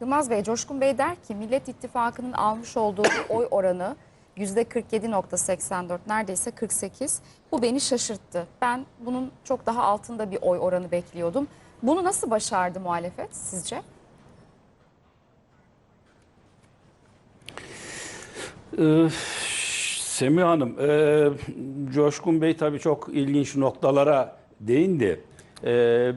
Yılmaz Bey, Coşkun Bey der ki Millet İttifakı'nın almış olduğu oy oranı %47.84 neredeyse 48. Bu beni şaşırttı. Ben bunun çok daha altında bir oy oranı bekliyordum. Bunu nasıl başardı muhalefet sizce? Ee, Semih Hanım, e, Coşkun Bey tabii çok ilginç noktalara değindi. E,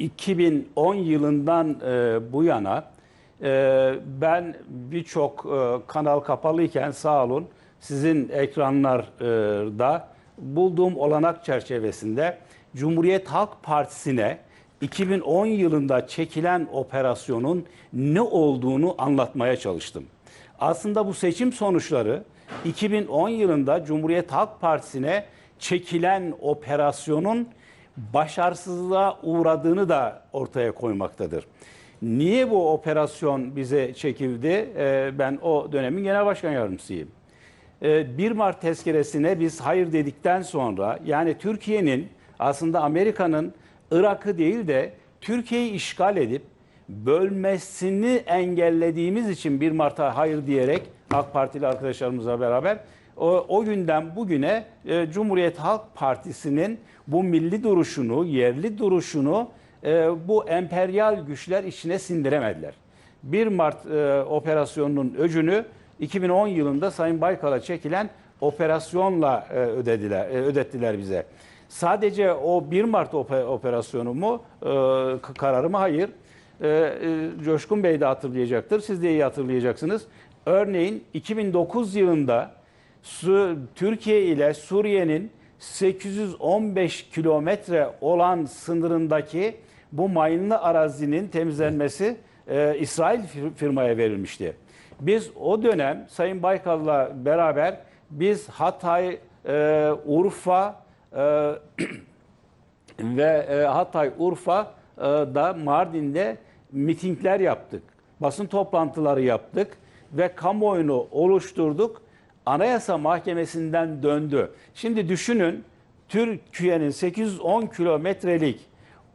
2010 yılından e, bu yana e, ben birçok e, kanal kapalıyken sağ olun sizin ekranlarda bulduğum olanak çerçevesinde Cumhuriyet Halk Partisi'ne 2010 yılında çekilen operasyonun ne olduğunu anlatmaya çalıştım. Aslında bu seçim sonuçları 2010 yılında Cumhuriyet Halk Partisi'ne çekilen operasyonun başarısızlığa uğradığını da ortaya koymaktadır. Niye bu operasyon bize çekildi? Ee, Ben o dönemin genel başkan yardımcısıyım. Ee, 1 Mart tezkeresine biz hayır dedikten sonra yani Türkiye'nin aslında Amerika'nın Irak'ı değil de Türkiye'yi işgal edip bölmesini engellediğimiz için 1 Mart'a hayır diyerek AK Partili arkadaşlarımızla beraber o, günden bugüne e, Cumhuriyet Halk Partisi'nin bu milli duruşunu, yerli duruşunu e, bu emperyal güçler içine sindiremediler. 1 Mart e, operasyonunun öcünü 2010 yılında Sayın Baykal'a çekilen operasyonla e, ödediler, ödettiler bize. Sadece o 1 Mart ope- operasyonu mu, e, kararı mı? Hayır. Coşkun Bey de hatırlayacaktır, siz de iyi hatırlayacaksınız. Örneğin 2009 yılında Su- Türkiye ile Suriye'nin 815 kilometre olan sınırındaki bu mayınlı arazinin temizlenmesi e, İsrail fir- firmaya verilmişti. Biz o dönem Sayın Baykal'la beraber biz Hatay, e, Urfa e, ve e, Hatay, Urfa e, da Mardin'de mitingler yaptık. Basın toplantıları yaptık ve kamuoyunu oluşturduk. Anayasa Mahkemesi'nden döndü. Şimdi düşünün Türkiye'nin 810 kilometrelik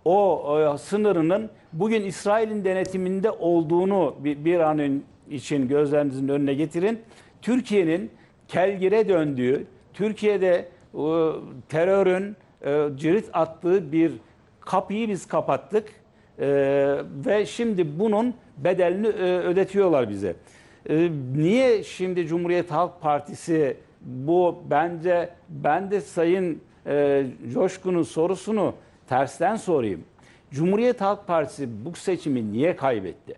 o e, sınırının bugün İsrail'in denetiminde olduğunu bir, bir an için gözlerinizin önüne getirin. Türkiye'nin kelgire döndüğü, Türkiye'de e, terörün e, cirit attığı bir kapıyı biz kapattık E, ve şimdi bunun bedelini e, ödetiyorlar bize. E, niye şimdi Cumhuriyet Halk Partisi bu bence ben de Sayın e, Coşkun'un sorusunu tersten sorayım. Cumhuriyet Halk Partisi bu seçimi niye kaybetti?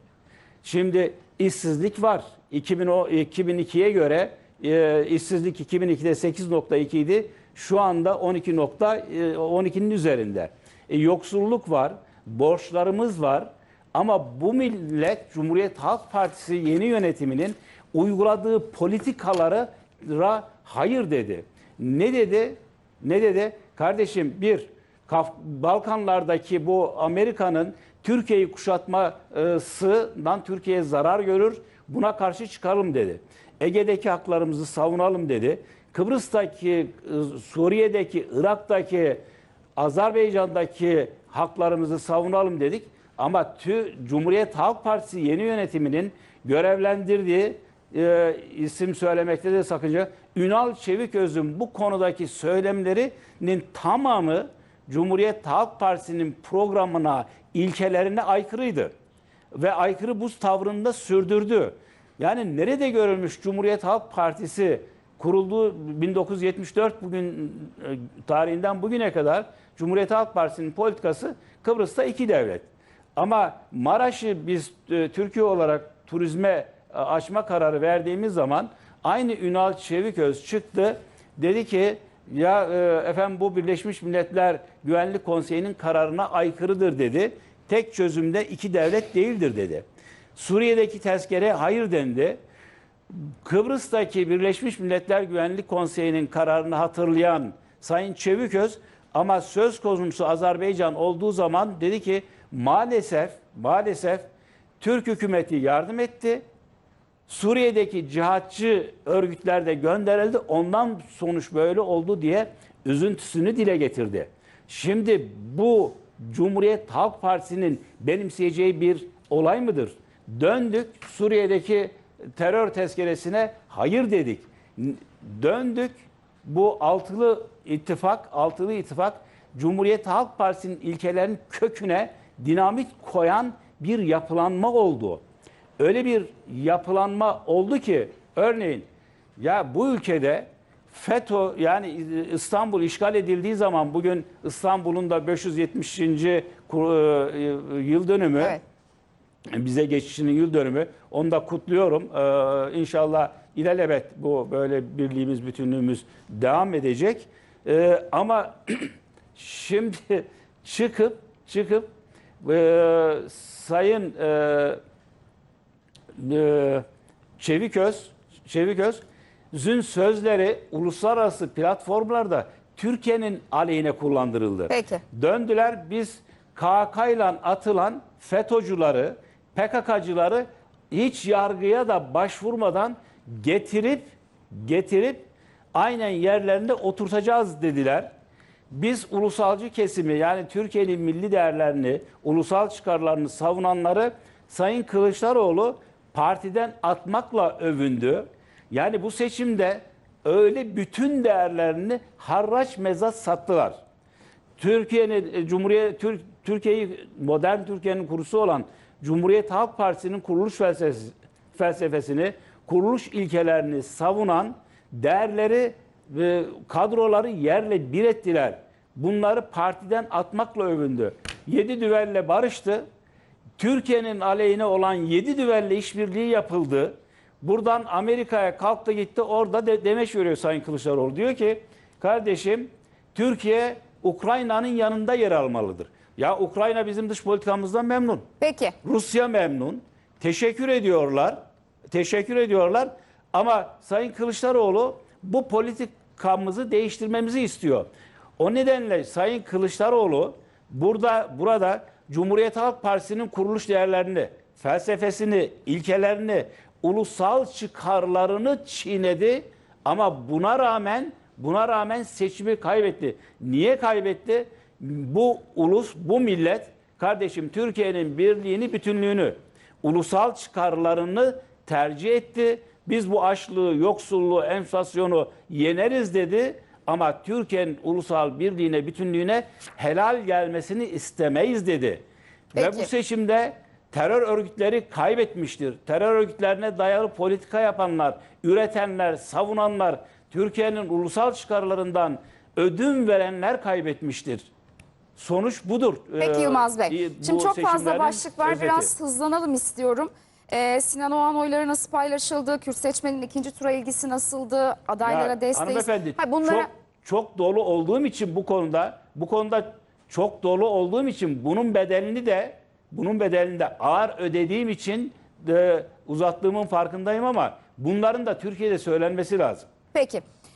Şimdi işsizlik var. 2000 o- 2002'ye göre e, işsizlik 2002'de 8.2 idi. Şu anda 12 nokta e, 12'nin üzerinde. E, yoksulluk var, borçlarımız var. Ama bu millet Cumhuriyet Halk Partisi yeni yönetiminin uyguladığı politikalara hayır dedi. Ne dedi? Ne dedi? Kardeşim bir Balkanlardaki bu Amerika'nın Türkiye'yi kuşatmasından Türkiye zarar görür. Buna karşı çıkalım dedi. Ege'deki haklarımızı savunalım dedi. Kıbrıs'taki, Suriye'deki, Irak'taki, Azerbaycan'daki haklarımızı savunalım dedik. Ama tü, Cumhuriyet Halk Partisi yeni yönetiminin görevlendirdiği e, isim söylemekte de sakınca Ünal Çeviköz'ün bu konudaki söylemlerinin tamamı Cumhuriyet Halk Partisi'nin programına, ilkelerine aykırıydı. Ve aykırı bu tavrında sürdürdü. Yani nerede görülmüş Cumhuriyet Halk Partisi kurulduğu 1974 bugün e, tarihinden bugüne kadar Cumhuriyet Halk Partisi'nin politikası Kıbrıs'ta iki devlet. Ama Maraş'ı biz e, Türkiye olarak turizme e, açma kararı verdiğimiz zaman aynı Ünal Çeviköz çıktı. Dedi ki ya e, efendim bu Birleşmiş Milletler Güvenlik Konseyi'nin kararına aykırıdır dedi. Tek çözümde iki devlet değildir dedi. Suriye'deki tezkere hayır dendi. Kıbrıs'taki Birleşmiş Milletler Güvenlik Konseyi'nin kararını hatırlayan Sayın Çeviköz ama söz konusu Azerbaycan olduğu zaman dedi ki maalesef maalesef Türk hükümeti yardım etti. Suriye'deki cihatçı örgütler de gönderildi. Ondan sonuç böyle oldu diye üzüntüsünü dile getirdi. Şimdi bu Cumhuriyet Halk Partisi'nin benimseyeceği bir olay mıdır? Döndük Suriye'deki terör tezkeresine hayır dedik. Döndük bu altılı ittifak, altılı ittifak Cumhuriyet Halk Partisi'nin ilkelerinin köküne dinamit koyan bir yapılanma oldu. Öyle bir yapılanma oldu ki örneğin ya bu ülkede FETÖ yani İstanbul işgal edildiği zaman bugün İstanbul'un da 570. kur- e, yıl dönümü Evet. bize geçişinin yıl dönümü. Onu da kutluyorum. Ee, inşallah ilelebet bu böyle birliğimiz, bütünlüğümüz devam edecek. Ee, ama şimdi çıkıp çıkıp e, Sayın e, e, Çeviköz, Çeviköz'ün sözleri uluslararası platformlarda Türkiye'nin aleyhine kullandırıldı. Peki. Döndüler biz KK ile atılan FETÖ'cüleri, PKK'cıları hiç yargıya da başvurmadan getirip getirip aynen yerlerinde oturtacağız dediler. Biz ulusalcı kesimi yani Türkiye'nin milli değerlerini, ulusal çıkarlarını savunanları Sayın Kılıçdaroğlu partiden atmakla övündü. Yani bu seçimde öyle bütün değerlerini harraç mezat sattılar. Türkiye'nin e, Cumhuriyet Tür- Türkiye'yi modern Türkiye'nin kurusu olan Cumhuriyet Halk Partisi'nin kuruluş felsefesi, felsefesini, kuruluş ilkelerini savunan değerleri ve kadroları yerle bir ettiler. Bunları partiden atmakla övündü. Yedi düvelle barıştı. Türkiye'nin aleyhine olan 7 düvelle işbirliği yapıldı. Buradan Amerika'ya kalktı gitti orada de, demeç veriyor Sayın Kılıçdaroğlu. Diyor ki kardeşim Türkiye Ukrayna'nın yanında yer almalıdır. Ya Ukrayna bizim dış politikamızdan memnun. Peki. Rusya memnun. Teşekkür ediyorlar. Teşekkür ediyorlar. Ama Sayın Kılıçdaroğlu bu politikamızı değiştirmemizi istiyor. O nedenle Sayın Kılıçdaroğlu burada burada Cumhuriyet Halk Partisi'nin kuruluş değerlerini, felsefesini, ilkelerini, ulusal çıkarlarını çiğnedi ama buna rağmen buna rağmen seçimi kaybetti. Niye kaybetti? Bu ulus, bu millet kardeşim Türkiye'nin birliğini, bütünlüğünü, ulusal çıkarlarını tercih etti. Biz bu açlığı, yoksulluğu, enflasyonu yeneriz dedi. Ama Türkiye'nin ulusal birliğine, bütünlüğüne helal gelmesini istemeyiz dedi. Ve Peki. bu seçimde terör örgütleri kaybetmiştir. Terör örgütlerine dayalı politika yapanlar, üretenler, savunanlar, Türkiye'nin ulusal çıkarlarından ödün verenler kaybetmiştir. Sonuç budur. Peki Ee, Yılmaz Bey. bu Şimdi çok fazla başlık var. özeti. Biraz hızlanalım istiyorum. Ee, Sinan Oğan oyları nasıl paylaşıldı? Kürt seçmenin ikinci tura ilgisi nasıldı? Adaylara Ya, desteği. Hanımefendi Ha, bunlara... çok, çok dolu olduğum için bu konuda bu konuda çok dolu olduğum için bunun bedelini de bunun bedelini de ağır ödediğim için de uzattığımın farkındayım ama bunların da Türkiye'de söylenmesi lazım. Peki.